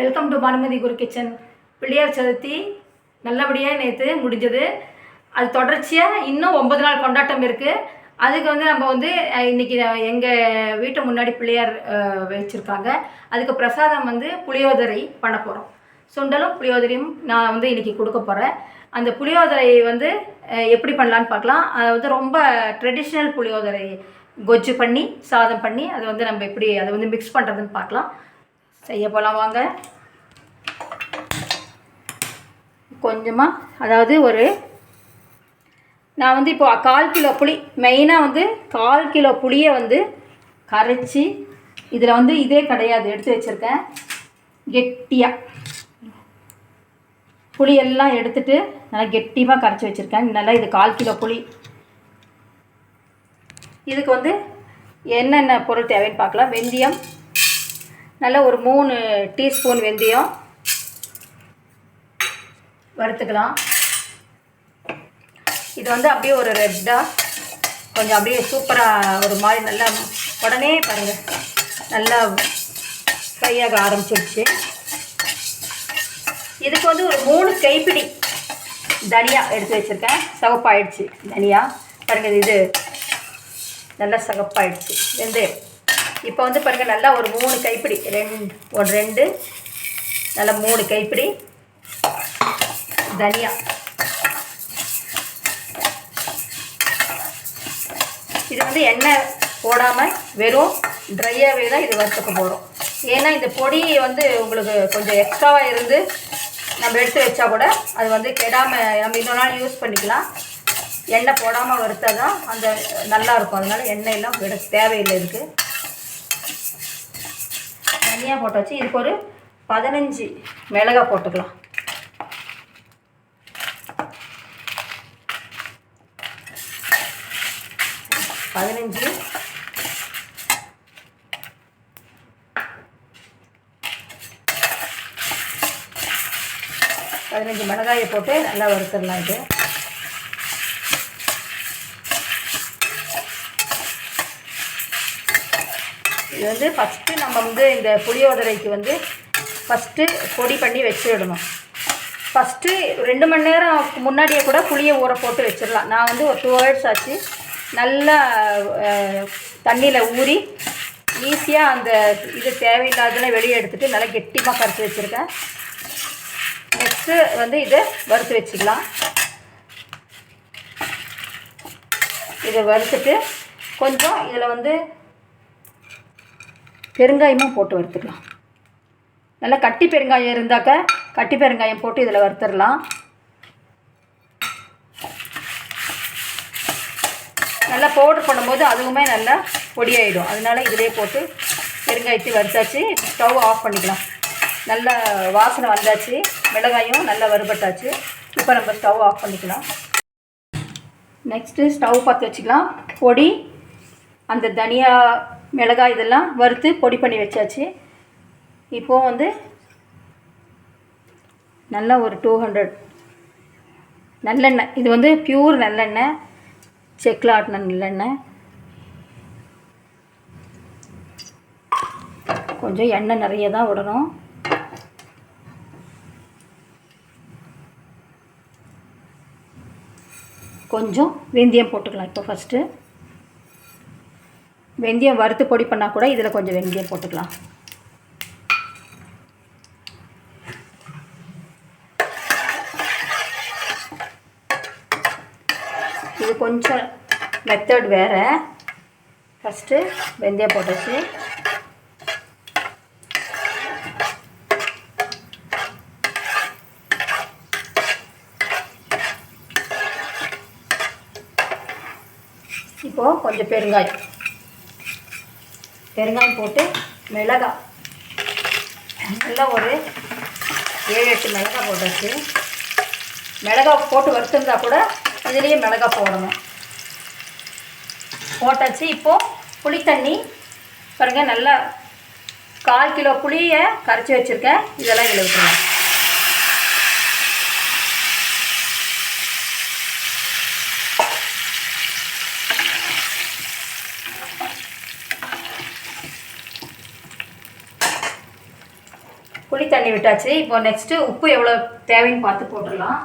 Welcome to Bhanumathi Guru kitchen. Pillaiyar Chathurthi நல்லபடியாக நேற்று முடிஞ்சது. அது தொடர்ச்சியாக இன்னும் ஒன்பது நாள் கொண்டாட்டம் இருக்குது அதுக்கு வந்து நம்ம வந்து இன்றைக்கி எங்கள் வீட்டு முன்னாடி பிள்ளையார் வச்சுருக்காங்க. அதுக்கு பிரசாதம் வந்து புளியோதரை பண்ண போகிறோம் சுண்டலும் புளியோதரையும் நான் வந்து இன்றைக்கி கொடுக்க போகிறேன் அந்த புளியோதரை வந்து எப்படி பண்ணலான்னு பார்க்கலாம். அது வந்து ரொம்ப ட்ரெடிஷ்னல் புளியோதரை கொஜ்ஜு பண்ணி சாதம் பண்ணி அதை வந்து நம்ம எப்படி அதை வந்து மிக்ஸ் பண்ணுறதுன்னு பார்க்கலாம். செய்ய போகலாம் வாங்க. கொஞ்சமாக அதாவது ஒரு நான் வந்து இப்போ கால் கிலோ புளி மெயினாக வந்து கால் கிலோ புளியை வந்து கரைச்சி இதில் வந்து இதே கிடையாது எடுத்து வச்சுருக்கேன். கெட்டியாக புளியெல்லாம் எடுத்துட்டு நல்லா கெட்டியாக கரைச்சி வச்சுருக்கேன். நல்லா இது கால் கிலோ புளி. இதுக்கு வந்து என்னென்ன பொருள் தேவைன்னு பார்க்கலாம். வெந்தயம் நல்ல ஒரு மூணு டீஸ்பூன் வெந்தயம் வறுத்துக்கலாம். இது வந்து அப்படியே ஒரு ரெட்டாக கொஞ்சம் அப்படியே சூப்பராக ஒரு மாதிரி நல்லா உடனே பாருங்கள் நல்லா ஃப்ரை ஆக ஆரம்பிச்சிருச்சு. இதுக்கு வந்து ஒரு மூணு கைப்பிடி தனியா எடுத்து வச்சுருக்கேன். சிவப்பாயிடுச்சு தனியா. பாருங்கள் இது நல்லா சகப்பாயிடுச்சு வெந்தயம். இப்போ வந்து பாருங்கள் நல்லா ஒரு மூணு கைப்பிடி. ரெண்டு ஒரு ரெண்டு நல்லா மூணு கைப்பிடி. தனியா. இது வந்து எண்ணெய் போடாமல் வெறும் ட்ரையாகவே தான் இது வறுத்துக்க போகிறோம் ஏன்னா இந்த பொடி வந்து உங்களுக்கு கொஞ்சம் எக்ஸ்ட்ராவாக இருந்து நம்ம எடுத்து வச்சா கூட அது வந்து கெடாமல் நம்ம இன்னொரு நாள் யூஸ் பண்ணிக்கலாம். எண்ணெய் போடாமல் வறுத்தால் தான் அந்த நல்லாயிருக்கும் அதனால் அதனால எண்ணெயெல்லாம் விட தேவையில்லை இருக்குது தனியாக போட்டாச்சு இதுக்கு ஒரு பதினஞ்சு மிளகாய் போட்டுக்கலாம். பதினஞ்சு. பதினஞ்சு மிளகாயை போட்டு நல்லா வறுத்துடலாம் இது. இது வந்து ஃபஸ்ட்டு நம்ம வந்து இந்த புளியோதரைக்கு வந்து ஃபஸ்ட்டு பொடி பண்ணி வச்சிடணும். ஃபஸ்ட்டு ரெண்டு மணி நேரம் முன்னாடியே கூட புளியை ஊற போட்டு வச்சிடலாம். நான் வந்து ஒரு டூ ஹவர்ஸ் ஆச்சு. நல்லா தண்ணியில் ஊறி ஈஸியாக அந்த இது தேவையில்லாததெல்லாம் வெளியே எடுத்துகிட்டு நல்லா கெட்டிமாக கரைச்சி வச்சுருக்கேன். நெக்ஸ்ட்டு வந்து இதை வறுத்து வச்சுக்கலாம் இதை வறுத்துட்டு கொஞ்சம் இதில் வந்து பெருங்காயமும் போட்டு வறுத்துக்கலாம். நல்லா கட்டி பெருங்காயம் இருந்தாக்க கட்டி பெருங்காயம் போட்டு இதில் வறுத்துடலாம். நல்லா பவுடர் பண்ணும்போது அதுவுமே நல்லா பொடியாயிடும். அதனால இதிலே போட்டு பெருங்காயத்தை வறுத்தாச்சு. ஸ்டவ் ஆஃப் பண்ணிக்கலாம். நல்லா வாசனை வந்தாச்சு. மிளகாயும் நல்லா வறுபட்டாச்சு. இப்போ நம்ம ஸ்டவ் ஆஃப் பண்ணிக்கலாம். நெக்ஸ்ட்டு ஸ்டவ் பற்ற வச்சுக்கலாம். பொடி அந்த தனியா மிளகாய் இதெல்லாம் வறுத்து பொடி பண்ணி வச்சாச்சு. இப்போது வந்து நல்லா ஒரு டூ ஹண்ட்ரட் நல்லெண்ணெய். இது வந்து பியூர் நல்லெண்ணெய். செக்கில் ஆட்டின நல்லெண்ணெய். கொஞ்சம் எண்ணெய் நிறைய தான் விடணும். கொஞ்சம் வெந்தயம் போட்டுக்கலாம் இப்போ ஃபஸ்ட்டு வெந்தயம் வறுத்து பொடி பண்ணால் கூட இதில் கொஞ்சம் வெந்தயம் போட்டுக்கலாம். இது கொஞ்சம் மெத்தட் வேறு. ஃபஸ்ட்டு வெந்தயம் போட்டாச்சு. இப்போது கொஞ்சம் பெருங்காயம். பெருங்காயம் போட்டு மிளகாய் நல்லா ஒரு ஏழு எட்டு மிளகாய் போட்டாச்சு. மிளகாய் போட்டு வறுத்துருந்தா கூட இதுலேயே மிளகாய் போடணும். போட்டாச்சு. இப்போது புளி தண்ணி பாருங்கள் நல்லா கால் கிலோ புளியை கரைச்சி வச்சுருக்கேன். இதெல்லாம் இதில் தண்ணி விட்டாச்சு. இப்போ நெக்ஸ்ட்டு உப்பு எவ்வளோ தேவைன்னு பார்த்து போட்டுடலாம்.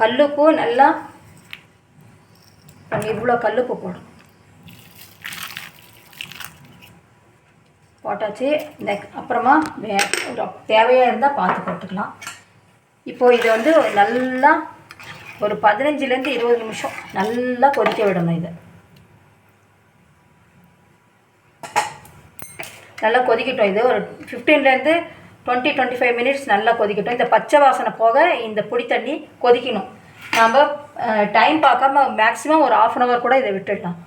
கல்லுப்பு நல்லா நம்ம இவ்வளோ கல்லுப்பு போடும் போட்டாச்சு. நெக் அப்புறமா வே தேவையாக இருந்தால் பார்த்து போட்டுக்கலாம். இப்போது இது வந்து நல்லா ஒரு பதினஞ்சுலேருந்து இருபது நிமிஷம் நல்லா கொதிக்க விடணும் இதை. நல்லா கொதிக்கட்டும். இது ஒரு ஃபிஃப்டீன்லேருந்து டுவெண்ட்டி டுவெண்ட்டி ஃபைவ் மினிட்ஸ் நல்லா கொதிக்கட்டும். இந்த பச்சை வாசனை போக இந்த புளி தண்ணி கொதிக்கணும். நாம் டைம் பார்க்காம மேக்ஸிமம் ஒரு ஆஃப் அன் ஹவர் கூட இதை விட்டுடலாம்.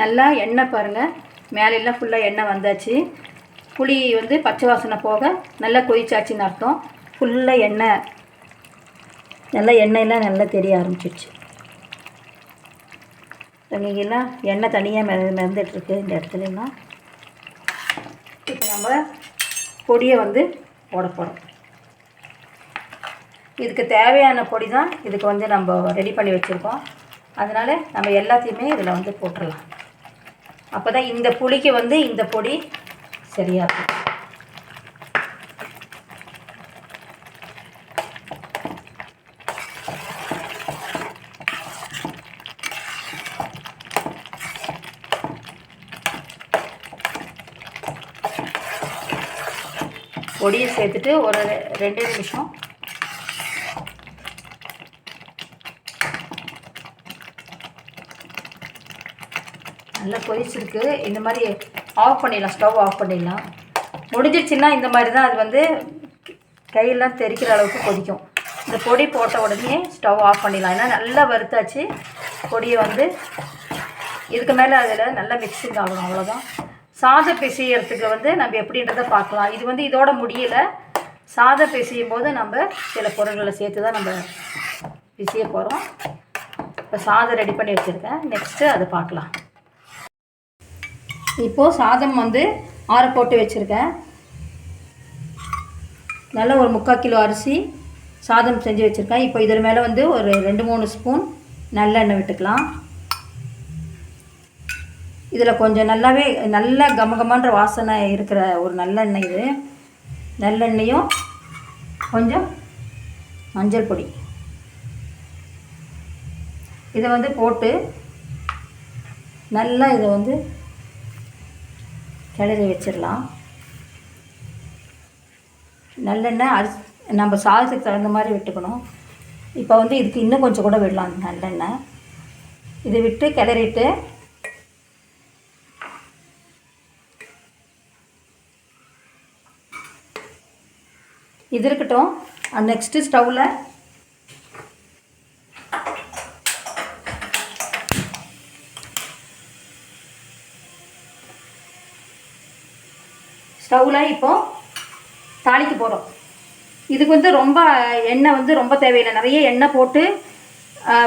நல்லா எண்ணெய் பாருங்கள் மேலெல்லாம் ஃபுல்லாக எண்ணெய் வந்தாச்சு. புளி வந்து பச்சை வாசனை போக நல்லா கொதிச்சாச்சின்னு அர்த்தம். ஃபுல்லாக எண்ணெய். நல்லா எண்ணெயெல்லாம் நல்லா தெரிய ஆரம்பிச்சிடுச்சு இங்கெல்லாம் எண்ணெய் தனியாக மித மிதந்துட்டுருக்கு இந்த இடத்துலலாம் இப்போ நம்ம பொடியை வந்து போட போகிறோம் இதுக்கு தேவையான பொடி தான் இதுக்கு வந்து நம்ம ரெடி பண்ணி வச்சுருக்கோம். அதனால் நம்ம எல்லாத்தையுமே இதில் வந்து போட்டுடலாம் அப்போ தான் இந்த புளிக்கு வந்து இந்த பொடி சரியாக இருக்கும். பொடியை சேர்த்துட்டு ஒரு ரெ- ரெண்டு நிமிஷம். நல்லா கொதிச்சிருக்கு. இந்த மாதிரி ஆஃப் பண்ணிடலாம் ஸ்டவ் ஆஃப் பண்ணிடலாம். முடிஞ்சிருச்சுன்னா இந்த மாதிரி தான் அது வந்து கையெல்லாம் தெறிக்கிற அளவுக்கு கொதிக்கும். இந்த பொடி போட்ட உடனே ஸ்டவ் ஆஃப் பண்ணிடலாம். ஏன்னா நல்லா வறுத்தாச்சு. பொடியை வந்து இதுக்கு மேலே அதில் நல்லா மிக்சிங் ஆகணும் அவ்வளோதான் சாதம் பிசையறதுக்கு வந்து நம்ம எப்படின்றத பார்க்கலாம். இது வந்து இதோட முடியலை. சாதம் பிசையும் போது நம்ம சில பொருட்களை சேர்த்து தான் நம்ம பிசைய போகிறோம் இப்போ சாதம் ரெடி பண்ணி வச்சுருக்கேன். நெக்ஸ்ட்டு அதை பார்க்கலாம். இப்போது சாதம் வந்து ஆற போட்டு வச்சுருக்கேன். நல்ல ஒரு முக்கால் கிலோ அரிசி சாதம் செஞ்சு வச்சுருக்கேன். இப்போ இதன் மேலே வந்து ஒரு ரெண்டு மூணு ஸ்பூன் நல்லெண்ணெய் விட்டுக்கலாம். இதில் கொஞ்சம் நல்லாவே நல்ல கமகமான்ற வாசனை இருக்கிற ஒரு நல்லெண்ணெய் இது. நல்லெண்ணெயும் கொஞ்சம் மஞ்சள் பொடி. இதை வந்து போட்டு நல்லா இதை வந்து கிளறி வச்சிடலாம். நல்லெண்ணெய் அரிசி நம்ம சாதத்துக்கு தகுந்த மாதிரி விட்டுக்கணும். இப்போ வந்து இதுக்கு இன்னும் கொஞ்சம் கூட விடலாம் நல்லெண்ணெய். இதை விட்டு கிளறிட்டு இது இருக்கட்டும். நெக்ஸ்ட்டு ஸ்டவ்வில் ஸ்டவ்வில் இப்போ தாளிக்கு போகிறோம் இதுக்கு வந்து ரொம்ப எண்ணெய் வந்து ரொம்ப தேவையில்லை. நிறைய எண்ணெய் போட்டு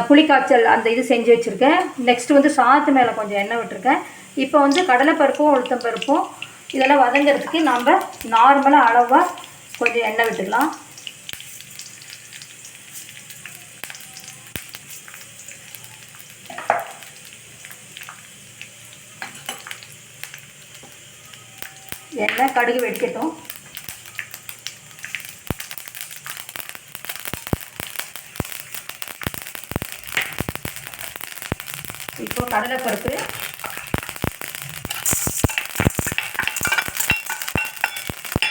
புளிக்காய்ச்சல் அந்த இது செஞ்சு வச்சுருக்கேன். நெக்ஸ்ட்டு வந்து சாத்து மேலே கொஞ்சம் எண்ணெய் விட்டுருக்கேன். இப்போ வந்து கடலைப்பருப்பும் உளுத்தம் பருப்பும் இதெல்லாம் வதங்கிறதுக்கு நாம் நார்மலாக அளவாக கொஞ்சம் எண்ணெய் விட்டுக்கலாம். எண்ணெய் கடுகு வெடிக்கட்டும். இப்போ கடலைப்பருப்பு.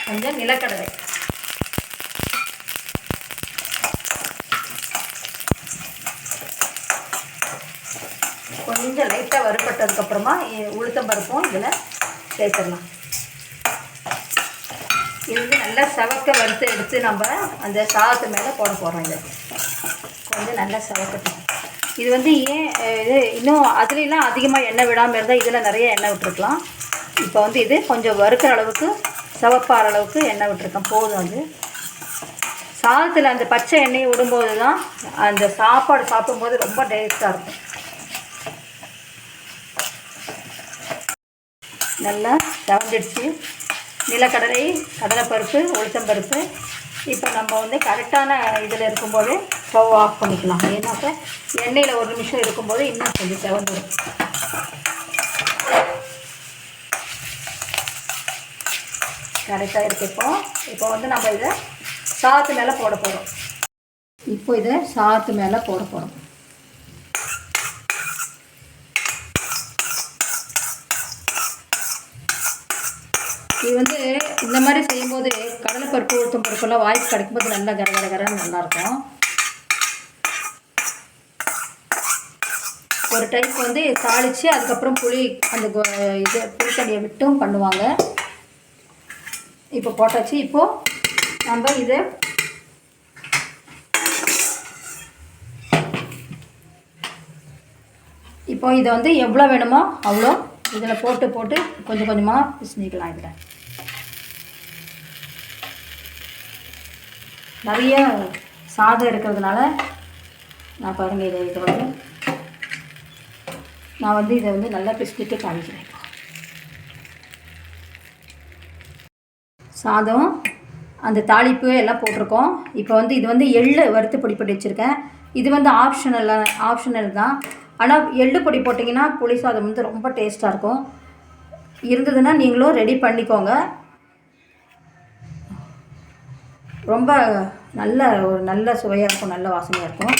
கொஞ்சம் நிலக்கடலை. கொஞ்சம் லைட்டாக வறுப்பட்டதுக்கப்புறமா உளுத்தம் பருப்பும் இதில் சேர்த்துடலாம். இது வந்து நல்லா செவக்க வறுத்து எடுத்து நம்ம அந்த சாதத்து மேலே போட போகிறோம் இது. கொஞ்சம் நல்லா செவக்கட்டும். இது வந்து ஏன் இது இன்னும் அதுலலாம் அதிகமாக எண்ணெய் விடாமல் இருந்தால் இதில் நிறைய எண்ணெய் விட்டுருக்கலாம். இப்போ வந்து இது கொஞ்சம் வறுக்கிற அளவுக்கு சிவப்பாற அளவுக்கு எண்ணெய் விட்டுருக்கேன். போதும் அது. சாதத்தில் அந்த பச்சை எண்ணெயை விடும்போது தான் அந்த சாப்பாடு சாப்பிடும்போது ரொம்ப டேஸ்ட்டாக இருக்கும். நல்லா தவந்துடுச்சு நிலக்கடலை கடலைப்பருப்பு உளுத்தம்பருப்பு. இப்போ நம்ம வந்து கரெக்டான இதில் இருக்கும்போது ஸ்டவ் ஆஃப் பண்ணிக்கலாம். ஏன்னாக்கா எண்ணெயில் ஒரு நிமிஷம் இருக்கும்போது இன்னும் கொஞ்சம் செவந்துடும் கரெக்டாக இருக்குது இப்போ. இப்போ வந்து நம்ம இதை சாத்து மேலே போட போகிறோம். இப்போ இதை சாத்து மேலே போட போகிறோம். இது வந்து இந்த மாதிரி செய்யும்போது கடலைப்பருப்பு உளுத்தம் பருப்பெல்லாம் வாய்ப்பு கிடைக்கும்போது நல்லா கர கர கரன்னு நல்லாயிருக்கும். ஒரு டைப் வந்து தாளித்து அதுக்கப்புறம் புளி அந்த இது புளித்தண்ணியை விட்டும் பண்ணுவாங்க. இப்போ போட்டாச்சு. இப்போது நம்ம இது இப்போ இதை வந்து எவ்வளோ வேணுமோ அவ்வளோ இதில் போட்டு போட்டு கொஞ்சம் கொஞ்சமாக பிசினிக்கலாம் இதில். நிறைய சாதம் இருக்கிறதுனால நான் பாருங்கள் இதை இதை வந்து நான் வந்து இதை வந்து நல்லா பிஸ்கிட்டு காமிக்கிறேன் சாதம் அந்த தாளிப்பு எல்லாம் போட்டிருக்கோம். இப்போ வந்து இது வந்து எள்ளு வறுத்து பொடி பண்ணி வச்சுருக்கேன். இது வந்து ஆப்ஷனல் ஆப்ஷனல் தான். ஆனால் எள்ளு பொடி போட்டிங்கன்னா புளி சாதம் வந்து ரொம்ப டேஸ்ட்டாக இருக்கும். இருந்ததுன்னா நீங்களும் ரெடி பண்ணிக்கோங்க. ரொம்ப நல்ல ஒரு நல்ல சுவையாக இருக்கும் நல்ல வாசனையாக இருக்கும்.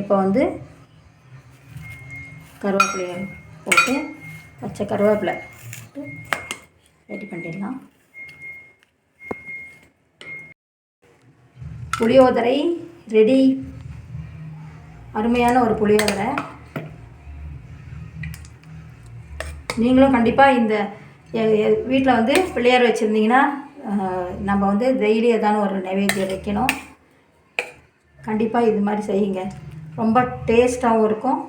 இப்போ வந்து கருவேப்பிலையை போட்டு பச்சை கருவேப்பிலை போட்டு ரெடி பண்ணிடலாம். புளியோதரை ரெடி அருமையான ஒரு புளியோதரை. நீங்களும் கண்டிப்பாக இந்த வீட்டில் வந்து பிள்ளையார் வச்சுருந்தீங்கன்னா நம்ம வந்து டெய்லி ஏதான ஒரு நைவேத்தியம் வைக்கணும். கண்டிப்பாக இது மாதிரி செய்யுங்க. ரொம்ப டேஸ்ட்டாகவும் இருக்கும்.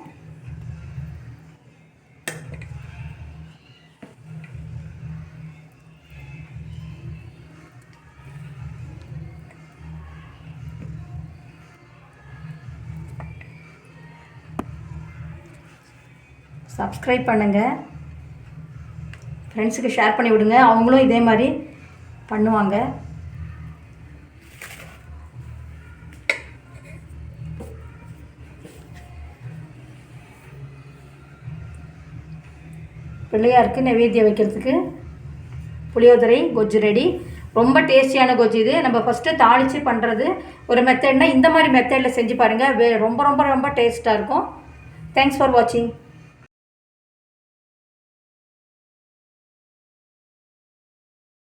சப்ஸ்கிரைப் பண்ணுங்கள் ஃப்ரெண்ட்ஸுக்கு ஷேர் பண்ணி விடுங்க. அவங்களும் இதே மாதிரி பண்ணுவாங்க. பிள்ளையாருக்கு நைவேத்தியம் வைக்கிறதுக்கு. புளியோதரை கொஜ்ஜு ரெடி. ரொம்ப டேஸ்டியான கொஜ்ஜு இது. நம்ம ஃபஸ்ட்டு தாளித்து பண்ணுறது ஒரு மெத்தட்னால் இந்த மாதிரி மெத்தடில் செஞ்சு பாருங்கள் வே ரொம்ப ரொம்ப ரொம்ப டேஸ்ட்டாக இருக்கும். தேங்க்ஸ் ஃபார் வாட்சிங்